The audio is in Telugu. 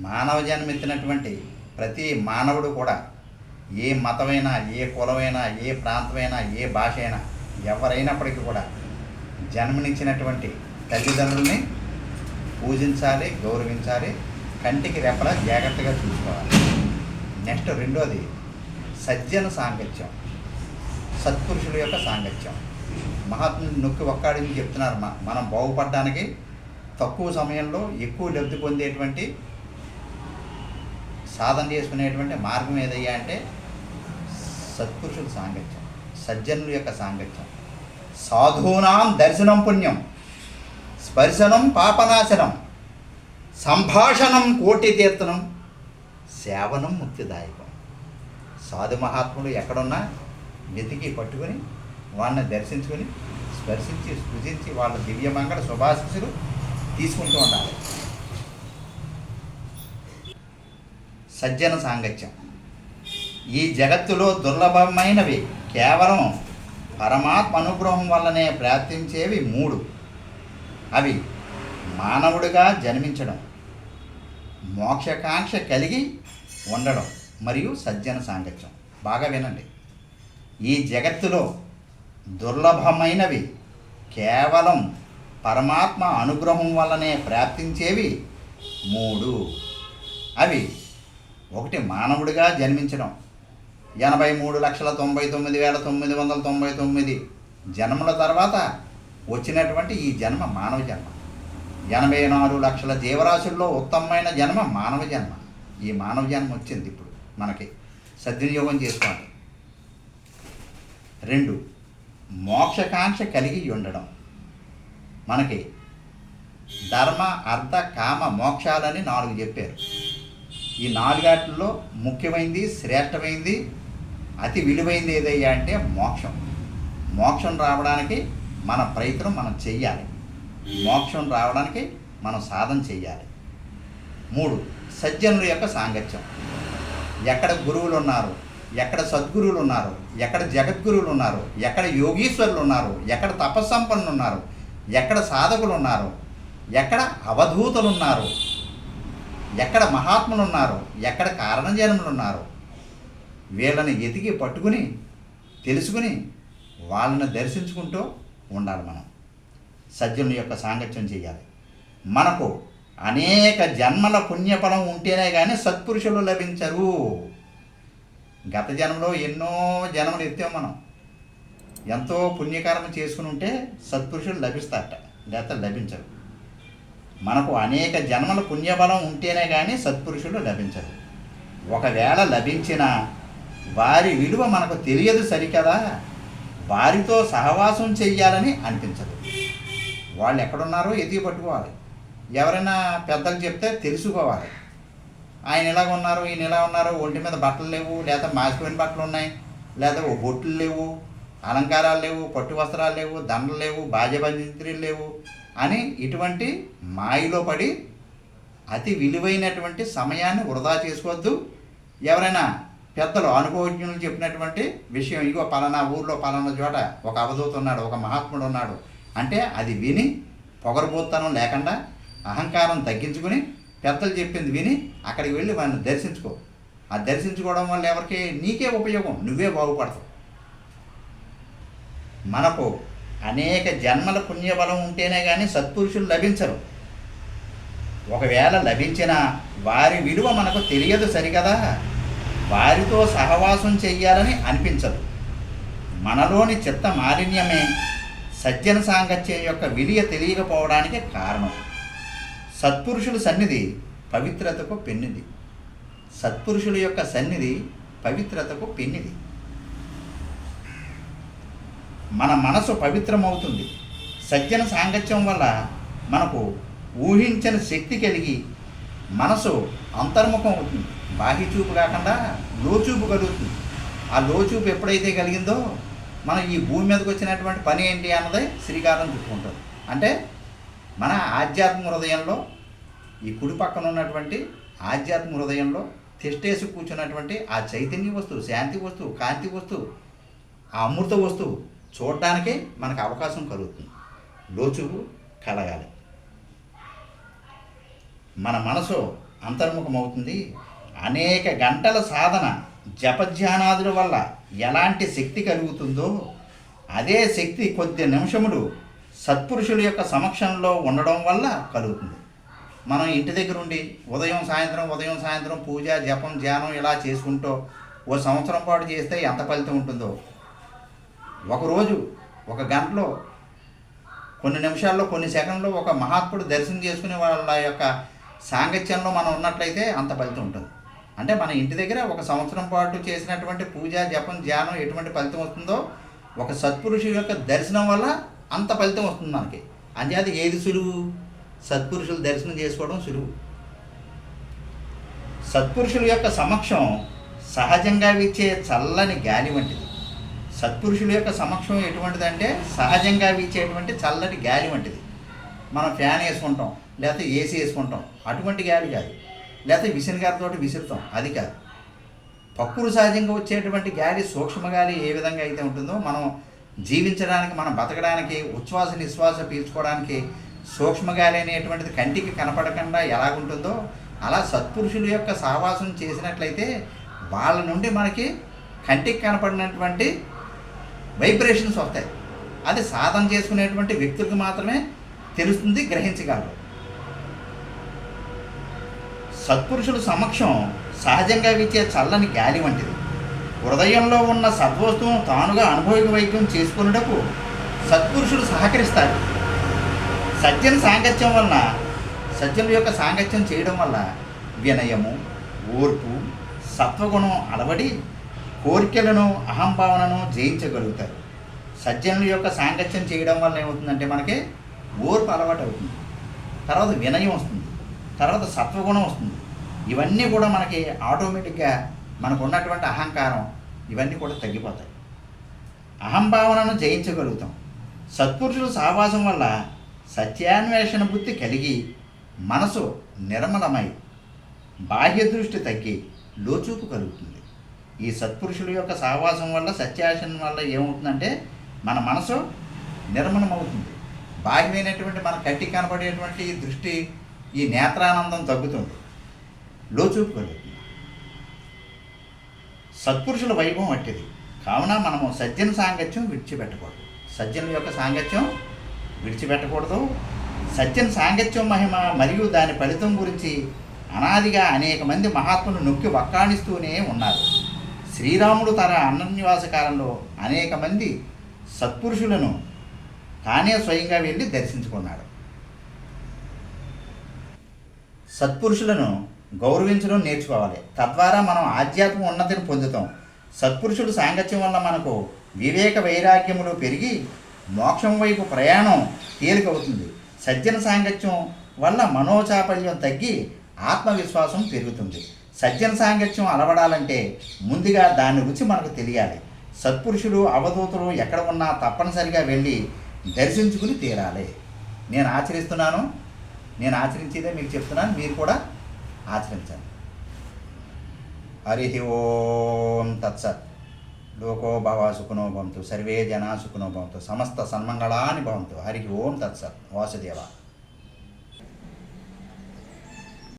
మానవ జన్మెత్తినటువంటి ప్రతి మానవుడు కూడా ఏ మతమైనా ఏ కులమైనా ఏ ప్రాంతమైనా ఏ భాష అయినా ఎవరైనప్పటికీ కూడా జన్మనిచ్చినటువంటి తల్లిదండ్రుల్ని పూజించాలి గౌరవించాలి కంటికి రెప్పల జాగ్రత్తగా చూసుకోవాలి. నెక్స్ట్ రెండోది సజ్జన సాంగత్యం. సత్పురుషుల యొక్క సాంగత్యం. మహాత్ములు నొక్కి ఒక్కడిని చెప్తున్నారు మనం బాగుపడడానికి తక్కువ సమయంలో ఎక్కువ లబ్ధి పొందేటువంటి సాధన చేసుకునేటువంటి మార్గం ఏదయ్యా అంటే సత్పురుషుల సాంగత్యం సజ్జనుల యొక్క సాంగత్యం. సాధూనాం దర్శనం పుణ్యం స్పర్శనం పాపనాశనం సంభాషణం కోటి తీర్థనం సేవనం ముక్తిదాయకం. సాధు మహాత్ములు ఎక్కడున్నా వెతికి పట్టుకొని వాళ్ళని దర్శించుకొని స్పర్శించి స్పృశించి వాళ్ళ దివ్యమంగళ శుభాశిస్సులు తీసుకుంటూ ఉండాలి. సజ్జన సాంగత్యం. ఈ జగత్తులో దుర్లభమైనవి కేవలం పరమాత్మ అనుగ్రహం వల్లనే ప్రార్థించేవి మూడు. అవి మానవుడిగా జన్మించడం మోక్షకాంక్ష కలిగి ఉండడం మరియు సజ్జన సాంగత్యం. బాగా వినండి. ఈ జగత్తులో దుర్లభమైనవి కేవలం పరమాత్మ అనుగ్రహం వల్లనే ప్రాప్తించేవి మూడు. అవి ఒకటి మానవుడిగా జన్మించడం. ఎనభై మూడు లక్షల తొంభై తొమ్మిది వేల తొమ్మిది వందల తొంభై తొమ్మిది. జన్మల తర్వాత వచ్చినటువంటి ఈ జన్మ మానవ జన్మ. ఎనభై నాలుగు లక్షల జీవరాశుల్లో ఉత్తమమైన జన్మ మానవ జన్మ. ఈ మానవ జన్మ వచ్చింది ఇప్పుడు మనకి. సద్వినియోగం చేసుకోండి రెండు మోక్షకాంక్ష కలిగి ఉండడం. మనకి ధర్మ అర్థ కామ మోక్షాలని నాలుగు చెప్పారు. ఈ నాలుగాటిల్లో ముఖ్యమైనది శ్రేష్టమైనది అతి విలువైనది ఏదయ్యా అంటే మోక్షం. మోక్షం రావడానికి మన ప్రయత్నం మనం చెయ్యాలి. మోక్షం రావడానికి మనం సాధన చెయ్యాలి. మూడు సజ్జనుల యొక్క సాంగత్యం. ఎక్కడ గురువులు ఉన్నారు ఎక్కడ సద్గురువులు ఉన్నారు ఎక్కడ జగద్గురువులు ఉన్నారు ఎక్కడ యోగీశ్వరులు ఉన్నారు ఎక్కడ తపస్సంపన్నులు ఉన్నారు ఎక్కడ సాధకులు ఉన్నారు ఎక్కడ అవధూతలు ఉన్నారు ఎక్కడ మహాత్ములు ఉన్నారో ఎక్కడ కారణజన్ములు ఉన్నారో వీళ్ళని ఎతికి పట్టుకుని తెలుసుకుని వాళ్ళని దర్శించుకుంటూ ఉండాలి మనం. సజ్జనుల యొక్క సాంగత్యం చేయాలి. మనకు అనేక జన్మల పుణ్యఫలం ఉంటేనే కానీ సత్పురుషులు లభించరు. గత జన్మలో ఎన్నో జన్మలు ఎత్తాం మనం. ఎంతో పుణ్యకారం చేసుకుని ఉంటే సత్పురుషులు లభిస్తారట లేకపోతే లభించరు. మనకు అనేక జన్మల పుణ్యబలం ఉంటేనే కానీ సత్పురుషులు లభించరు ఒకవేళ లభించిన వారి విలువ మనకు తెలియదు సరికదా? వారితో సహవాసం చెయ్యాలని అనిపించదు. వాళ్ళు ఎక్కడున్నారో ఎదిగి పట్టుకోవాలి. ఎవరైనా పెద్దలు చెప్తే తెలుసుకోవాలి. ఆయన ఇలాగ ఉన్నారు ఈయన ఇలా ఉన్నారు ఒంటి మీద బట్టలు లేవు లేదా మాసిపోయిన బట్టలు ఉన్నాయి లేదా బొట్లు లేవు అలంకారాలు లేవు పట్టు వస్త్రాలు లేవు దండలు లేవు బాజబంత్రీలు లేవు. అని ఇటువంటి మాయలో పడి అతి విలువైనటువంటి సమయాన్ని వృధా చేసుకోవద్దు. ఎవరైనా పెద్దలు అనుభవజ్ఞులు చెప్పినటువంటి విషయం ఇగో పలానా ఊర్లో పలానా చోట ఒక అవధూత ఉన్నాడు ఒక మహాత్ముడు ఉన్నాడు అంటే అది విని పొగరబోత్తనం లేకుండా అహంకారం తగ్గించుకుని పెద్దలు చెప్పింది విని అక్కడికి వెళ్ళి వాడిని దర్శించుకో. ఆ దర్శించుకోవడం వల్ల ఎవరికి నీకే ఉపయోగం నువ్వే బాగుపడతావు. మనకు అనేక జన్మల పుణ్యబలం ఉంటేనే కానీ సత్పురుషులు లభించరు. ఒకవేళ లభించిన వారి విలువ మనకు తెలియదు సరికదా వారితో సహవాసం చెయ్యాలని అనిపించదు. మనలోని చిత్త మాలిన్యమే సజ్జన సాంగత్యం యొక్క విలువ తెలియకపోవడానికి కారణం. సత్పురుషుల సన్నిధి పవిత్రతకు పెన్నిది. సత్పురుషుల యొక్క సన్నిధి పవిత్రతకు పెన్నిది. మన మనసు పవిత్రమవుతుంది. సజ్జన సాంగత్యం వల్ల మనకు ఊహించని శక్తి కలిగి మనసు అంతర్ముఖం అవుతుంది. బాహ్య చూపు కాకుండా లోచూపు కలుగుతుంది. ఆ లోచూపు ఎప్పుడైతే కలిగిందో మనం ఈ భూమి మీదకి వచ్చినటువంటి పని ఏంటి అన్నది శ్రీకారం చుట్టుకుంటుంది అంటే మన ఆధ్యాత్మ హృదయంలో ఈ కుడి పక్కన ఉన్నటువంటి ఆధ్యాత్మ హృదయంలో తిష్టేసి కూర్చున్నటువంటి ఆ చైతన్య వస్తువు శాంతి వస్తువు కాంతి వస్తువు ఆ అమృత వస్తువు చూడటానికే మనకు అవకాశం కలుగుతుంది. లోచువు కలగాలి. మన మనసు అంతర్ముఖమవుతుంది. అనేక గంటల సాధన జపధ్యానాదుల వల్ల ఎలాంటి శక్తి కలుగుతుందో అదే శక్తి కొద్ది నిమిషములు సత్పురుషుల యొక్క సమక్షంలో ఉండడం వల్ల కలుగుతుంది. మనం ఇంటి దగ్గర ఉండి ఉదయం సాయంత్రం ఉదయం సాయంత్రం పూజ జపం ధ్యానం ఇలా చేసుకుంటూ ఓ సంవత్సరం పాటు చేస్తే ఎంత ఫలితం ఉంటుందో ఒకరోజు ఒక గంటలో కొన్ని నిమిషాల్లో కొన్ని సెకండ్లో ఒక మహాత్ముడు దర్శనం చేసుకునే వాళ్ళ యొక్క సాంగత్యంలో మనం ఉన్నట్లయితే అంత ఫలితం ఉంటుంది. అంటే మన ఇంటి దగ్గర ఒక సంవత్సరం పాటు చేసినటువంటి పూజ జపం ధ్యానం ఎటువంటి ఫలితం వస్తుందో ఒక సత్పురుషుల యొక్క దర్శనం వల్ల అంత ఫలితం వస్తుంది మనకి. అంచేది ఏది సులువు? సత్పురుషుల దర్శనం చేసుకోవడం సులువు. సత్పురుషుల యొక్క సమక్షం సహజంగా వీచే చల్లని గాలి వంటిది. సత్పురుషుల యొక్క సమక్షం ఎటువంటిదంటే సహజంగా వీచేటువంటి చల్లటి గాలి వంటిది. మనం ఫ్యాన్ వేసుకుంటాం లేకపోతే ఏసీ వేసుకుంటాం. అటువంటి గాలి కాదు. లేకపోతే విసినగారితో విసురుతాం. అది కాదు. పక్కులు సహజంగా వచ్చేటువంటి గాలి సూక్ష్మ గాలి ఏ విధంగా అయితే ఉంటుందో మనం జీవించడానికి మనం బతకడానికి ఉచ్ఛ్వాస నిశ్వాస పీల్చుకోవడానికి సూక్ష్మ గాలి అనేటువంటిది కంటికి కనపడకుండా ఎలాగుంటుందో అలా సత్పురుషుల యొక్క సహవాసం చేసినట్లయితే వాళ్ళ నుండి మనకి కంటికి కనపడినటువంటి వైబ్రేషన్స్ వస్తాయి. అది సాధన చేసుకునేటువంటి వ్యక్తులకు మాత్రమే తెలుస్తుంది గ్రహించగలరు. సత్పురుషుల సమక్షం సహజంగా విచ్చే చల్లని గాలి వంటిది. హృదయంలో ఉన్న సద్వస్తువును తానుగా అనుభవిక వైద్యం చేసుకున్నటకు సత్పురుషులు సహకరిస్తారు. సత్యం సాంగత్యం వలన సత్యం యొక్క సాంగత్యం చేయడం వల్ల వినయము ఓర్పు సత్వగుణం అలవడి కోరికలను అహంభావనను జయించగలుగుతారు. సజ్జనుల యొక్క సాంగత్యం చేయడం వల్ల ఏమవుతుందంటే మనకి ఓర్పు అలవాటు అవుతుంది. తర్వాత వినయం వస్తుంది. తర్వాత సత్వగుణం వస్తుంది. ఇవన్నీ కూడా మనకి ఆటోమేటిక్గా మనకు ఉన్నటువంటి అహంకారం ఇవన్నీ కూడా తగ్గిపోతాయి. అహంభావనను జయించగలుగుతాం. సత్పురుషుల సహవాసం వల్ల సత్యాన్వేషణ బుద్ధి కలిగి మనసు నిర్మలమై బాహ్య దృష్టి తగ్గి లోచూపు కలుగుతుంది. ఈ సత్పురుషుల యొక్క సహవాసం వల్ల సత్యాసనం వల్ల ఏమవుతుందంటే మన మనసు నిర్మలమవుతుంది. బాహ్యమైనటువంటి మన కంటి కనబడేటువంటి దృష్టి ఈ నేత్రానందం తగ్గుతుంది. లోచూపు కలుగుతుంది సత్పురుషుల వైభవం అట్టిది. కావున మనము సజ్జన సాంగత్యం విడిచిపెట్టకూడదు. సజ్జన యొక్క సాంగత్యం విడిచిపెట్టకూడదు. సత్యం సాంగత్యం మహిమ మరియు దాని ఫలితం గురించి అనాదిగా అనేక మంది మహాత్ములు నొక్కి వక్కాణిస్తూనే ఉన్నారు. శ్రీరాముడు తన అన్నన్యవాస కాలంలో అనేక మంది సత్పురుషులను తానే స్వయంగా వెళ్ళి దర్శించుకున్నాడు. సత్పురుషులను గౌరవించడం నేర్చుకోవాలి. తద్వారా మనం ఆధ్యాత్మ ఉన్నతిని పొందుతాం. సత్పురుషుడు సాంగత్యం వల్ల మనకు వివేక వైరాగ్యములు పెరిగి మోక్షం వైపు ప్రయాణం తేలికవుతుంది. సజ్జన సాంగత్యం వల్ల మనోచాపల్యం తగ్గి ఆత్మవిశ్వాసం పెరుగుతుంది. సజ్జన సాంగత్యం అలవడాలంటే ముందుగా దాని రుచి మనకు తెలియాలి. సత్పురుషులు అవధూతులు ఎక్కడ ఉన్నా తప్పనిసరిగా వెళ్ళి దర్శించుకుని తీరాలి. నేను ఆచరిస్తున్నాను. నేను ఆచరించేదే మీకు చెప్తున్నాను. మీరు కూడా ఆచరించండి. హరి ఓం తత్సత్. లోకో భవ సుఖనో భవంతు. సర్వే జనా సుఖనో భవంతు. సమస్త సన్మంగళాని భవంతు. హరి ఓం తత్సత్. వాసుదేవ.